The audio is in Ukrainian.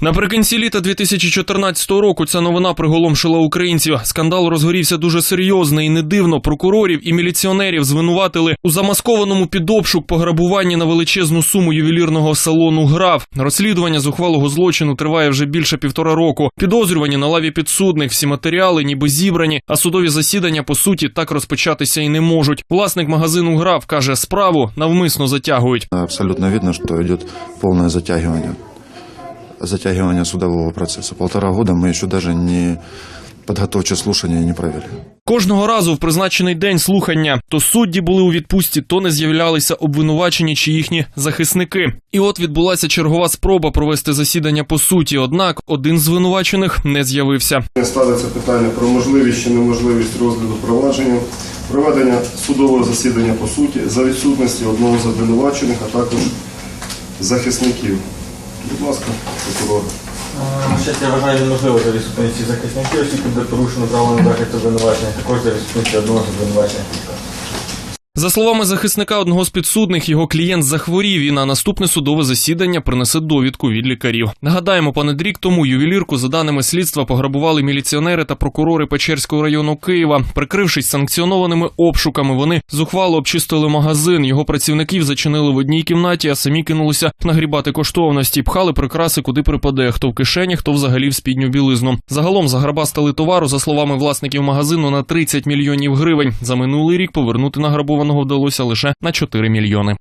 Наприкінці літа 2014 року ця новина приголомшила українців. Скандал розгорівся дуже серйозно і не дивно. Прокурорів і міліціонерів звинуватили у замаскованому під обшук пограбуванні на величезну суму ювелірного салону ГРАВ. Розслідування зухвалого злочину триває вже більше півтора року. Підозрювані на лаві підсудних, всі матеріали ніби зібрані, а судові засідання по суті так розпочатися і не можуть. Власник магазину ГРАВ каже, справу навмисно затягують. Абсолютно видно, что идет полное затягивание, затягивание судового процесса. Полтора года мы еще даже не подготовче слушания не провели. Кожного разу в призначений день слухання то судді були у відпустці, то не з'являлися обвинувачені чи їхні захисники. І от відбулася чергова спроба провести засідання по суті. Однак один з звинувачених не з'явився. Ставиться питання про можливість чи неможливість розгляду провадження, проведення судового засідання по суті за відсутності одного з обвинувачених, а також захисників. Будь ласка, прокурор. Щас я вважаю неможливо за відсутності захисників, оскільки буде порушено право на захист обвинувачення, також за відсутності одного з обвинувачених. За словами захисника одного з підсудних, його клієнт захворів і на наступне судове засідання принесе довідку від лікарів. Нагадаємо, понад рік тому ювелірку, за даними слідства, пограбували міліціонери та прокурори Печерського району Києва. Прикрившись санкціонованими обшуками, вони зухвало обчистили магазин. Його працівників зачинили в одній кімнаті, а самі кинулися нагрібати коштовності, пхали прикраси, куди припаде, хто в кишені, хто взагалі в спідню білизну. Загалом заграбастали товару, за словами власників магазину, на 30 мільйонів гривень. За минулий рік повернути награбованого вдалося лише на 4 мільйони.